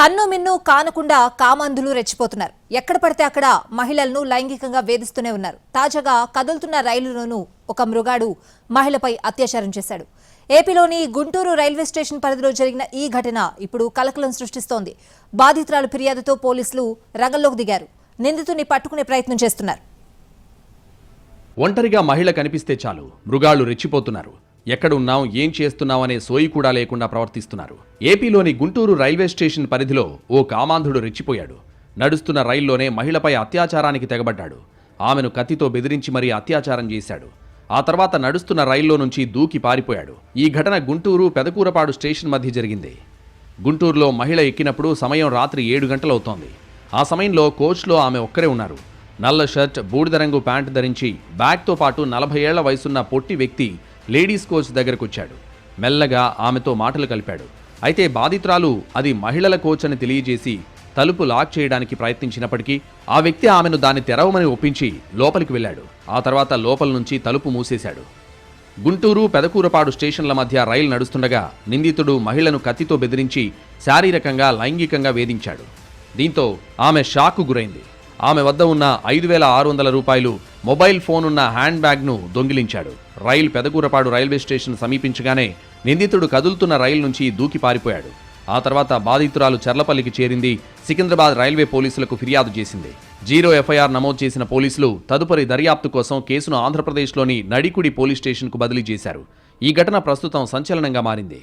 కన్ను మిన్ను కానకుండా కామందులు రెచ్చిపోతున్నారు. ఎక్కడ పడితే అక్కడ మహిళలను లైంగికంగా వేధిస్తూనే ఉన్నారు. తాజాగా కదులుతున్న రైలులోనూ ఒక మృగాడు మహిళపై అత్యాచారం చేశాడు. ఏపీలోని గుంటూరు రైల్వే స్టేషన్ పరిధిలో జరిగిన ఈ ఘటన ఇప్పుడు కలకలం సృష్టిస్తోంది. బాధితురాలు ఫిర్యాదుతో పోలీసులు రంగంలోకి దిగారు. నిందితుని పట్టుకునే ప్రయత్నం చేస్తున్నారు. ఒంటరిగా మహిళ కనిపిస్తే చాలు మృగాళ్ళు రెచ్చిపోతున్నారు. ఎక్కడున్నాం ఏం చేస్తున్నాం అనే సోయి కూడా లేకుండా ప్రవర్తిస్తున్నారు. ఏపీలోని గుంటూరు రైల్వే స్టేషన్ పరిధిలో ఓ కామాంధుడు రెచ్చిపోయాడు. నడుస్తున్న రైల్లోనే మహిళపై అత్యాచారానికి తెగబడ్డాడు. ఆమెను కత్తితో బెదిరించి మరీ అత్యాచారం చేశాడు. ఆ తర్వాత నడుస్తున్న రైల్లో నుంచి దూకి పారిపోయాడు. ఈ ఘటన గుంటూరు పెదకూరపాడు స్టేషన్ మధ్య జరిగింది. గుంటూరులో మహిళ ఎక్కినప్పుడు సమయం రాత్రి ఏడు గంటలవుతోంది. ఆ సమయంలో కోచ్లో ఆమె ఒక్కరే ఉన్నారు. నల్ల షర్ట్ బూడిద రంగు ప్యాంటు ధరించి బ్యాగ్తో పాటు నలభై ఏళ్ళ వయసున్న పొట్టి వ్యక్తి లేడీస్ కోచ్ దగ్గరకొచ్చాడు. మెల్లగా ఆమెతో మాటలు కలిపాడు. అయితే బాధితురాలు అది మహిళల కోచ్ అని తెలియజేసి తలుపు లాక్ చేయడానికి ప్రయత్నించినప్పటికీ ఆ వ్యక్తి ఆమెను దాన్ని తెరవమని ఒప్పించి లోపలికి వెళ్ళాడు. ఆ తర్వాత లోపల నుంచి తలుపు మూసేశాడు. గుంటూరు పెదకూరపాడు స్టేషన్ల మధ్య రైలు నడుస్తుండగా నిందితుడు మహిళను కత్తితో బెదిరించి శారీరకంగా లైంగికంగా వేధించాడు. దీంతో ఆమె షాకు గురైంది. ఆమె వద్ద ఉన్న ఐదు వేల ఆరు వందల రూపాయలు మొబైల్ ఫోన్ ఉన్న హ్యాండ్ బ్యాగ్ను దొంగిలించాడు. రైలు పెదకూరపాడు రైల్వే స్టేషన్ సమీపించగానే నిందితుడు కదులుతున్న రైలు నుంచి దూకి పారిపోయాడు. ఆ తర్వాత బాధితురాలు చర్లపల్లికి చేరింది సికింద్రాబాద్ రైల్వే పోలీసులకు ఫిర్యాదు చేసింది. జీరో ఎఫ్ఐఆర్ నమోదు చేసిన పోలీసులు తదుపరి దర్యాప్తు కోసం కేసును ఆంధ్రప్రదేశ్లోని నడికుడి పోలీస్ స్టేషన్కు బదిలీ చేశారు. ఈ ఘటన ప్రస్తుతం సంచలనంగా మారింది.